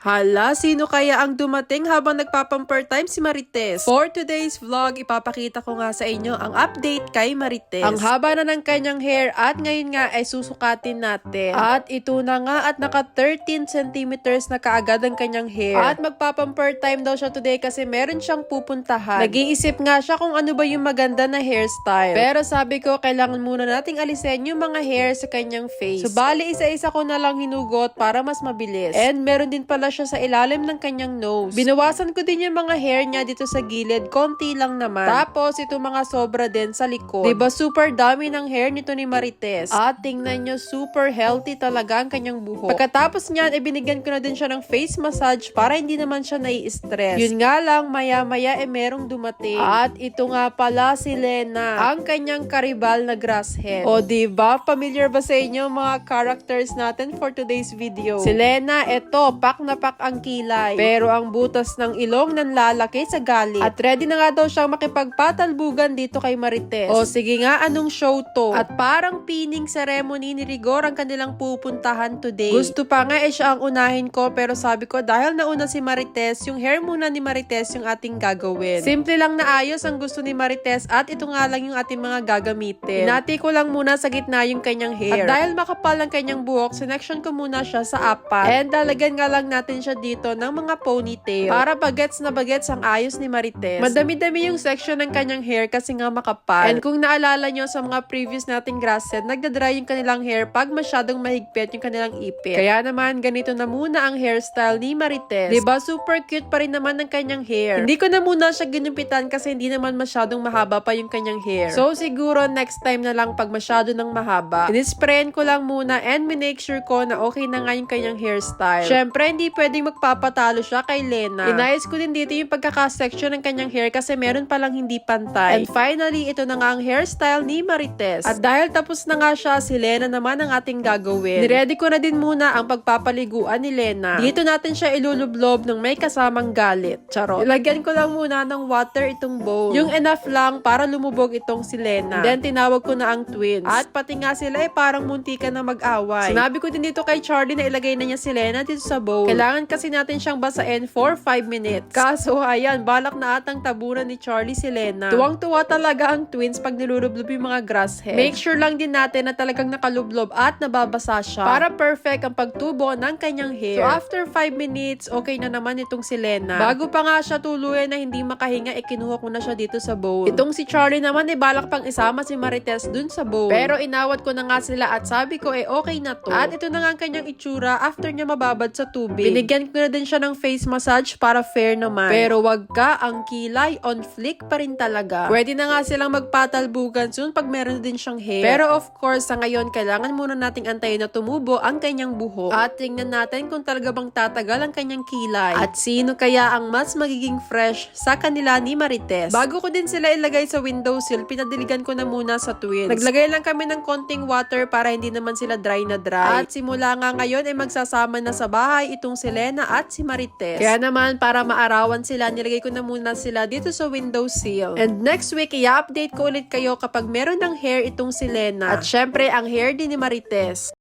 Hala, sino kaya ang dumating habang nagpapamper time si Marites? For today's vlog, ipapakita ko nga sa inyo ang update kay Marites. Ang haba na ng kanyang hair at ngayon nga ay susukatin natin. At ito na nga at naka 13 centimeters na kaagad ang kanyang hair. At magpapamper time daw siya today kasi meron siyang pupuntahan. Nag-iisip nga siya kung ano ba yung maganda na hairstyle. Pero sabi ko, kailangan muna nating alisin yung mga hair sa kanyang face. So bali, isa-isa ko na lang hinugot para mas mabilis. And meron din pala siya sa ilalim ng kanyang nose. Binawasan ko din yung mga hair niya dito sa gilid, konti lang naman. Tapos, ito mga sobra din sa likod. Diba super dami ng hair nito ni Marites. At tingnan nyo, super healthy talaga ang kanyang buhok. Pagkatapos niyan, ibinigyan ko na din siya ng face massage para hindi naman siya nai-stress. Yun nga lang, maya-maya eh merong dumating. At ito nga pala si Lena, ang kanyang karibal na grass head. O diba, familiar ba sa inyo mga characters natin for today's video? Si Lena, eto, pak na pak ang kilay. Pero ang butas ng ilong nanlalaki sa galit. At ready na nga daw siyang makipagpatalbugan dito kay Marites. O sige nga, anong show to? At parang pining ceremony ni Rigor ang kanilang pupuntahan today. Gusto pa nga eh siya ang unahin ko pero sabi ko dahil nauna si Marites, yung hair muna ni Marites yung ating gagawin. Simple lang na ayos ang gusto ni Marites at ito nga lang yung ating mga gagamitin. Inati ko lang muna sa gitna yung kanyang hair. At dahil makapal ang kanyang buhok, sinection ko muna siya sa apat. And dalagyan nga lang natin siya dito ng mga ponytail. Para bagets na bagets ang ayos ni Marites. Madami-dami yung section ng kanyang hair kasi nga makapal. And kung naalala nyo sa mga previous nating grass set, nagdadry yung kanilang hair pag masyadong mahigpit yung kanilang ipit. Kaya naman, ganito na muna ang hairstyle ni Marites. 'Di ba Super cute pa rin naman ng kanyang hair. Hindi ko na muna siya ginumpitan kasi hindi naman masyadong mahaba pa yung kanyang hair. So siguro next time na lang pag masyado nang mahaba. Inisprayan ko lang muna and minake sure ko na okay na nga yung kanyang hairstyle. Syempre, hindi pwedeng magpapatalo siya kay Lena. Inayos ko din dito yung pagkaka-section ng kanyang hair kasi meron palang hindi pantay. And finally, ito na nga ang hairstyle ni Marites. At dahil tapos na nga siya, si Lena naman ang ating gagawin. Niready ko na din muna ang pagpapaliguan ni Lena. Dito natin siya ilulublob ng may kasamang galit. Charot. Ilagyan ko lang muna ng water itong bowl. Yung enough lang para lumubog itong si Lena. Then tinawag ko na ang twins. At pati nga sila eh parang munti ka na mag-away. Sinabi ko din dito kay Charlie na ilagay na niya si Lena dito sa bowl. Kailangan kasi natin siyang basain for 5 minutes. Kaso ayan, balak na atang tabunan ni Charlie si Lena. Tuwang-tuwa talaga ang twins pag nilulublob yung mga grass heads. Make sure lang din natin na talagang nakalublob at nababasa siya para perfect ang pagtubo ng kanyang hair. So after 5 minutes, okay na naman itong si Lena. Bago pa nga siya tuluyan na hindi makahinga, ikinuha ko na siya dito sa bowl. Itong si Charlie naman, eh balak pang isama si Marites dun sa bowl. Pero inawat ko na nga sila at sabi ko, eh okay na to. At ito na nga ang kanyang itsura after niya mababad sa tubig. Binigyan ko na din siya ng face massage para fair naman. Pero wag ka, ang kilay on flick pa rin talaga. Pwede na nga silang magpatalbugan soon pag meron din siyang hair. Pero of course, sa ngayon, kailangan muna nating antayin na tumubo ang kanyang buhok. At tingnan natin kung talaga bang tatagal ang kanyang kilay. At sino kaya ang mas magiging fresh sa kanila ni Marites. Bago ko din sila ilagay sa windowsill, pinadiligan ko na muna sa twins. Naglagay lang kami ng konting water para hindi naman sila dry na dry. At simula nga ngayon ay magsasama na sa bahay itong si Lena at si Marites. Kaya naman para maarawan sila, nilagay ko na muna sila dito sa windowsill. And next week, i-update ko ulit kayo kapag meron ng hair itong si Lena. At syempre, ang hair din ni Marites.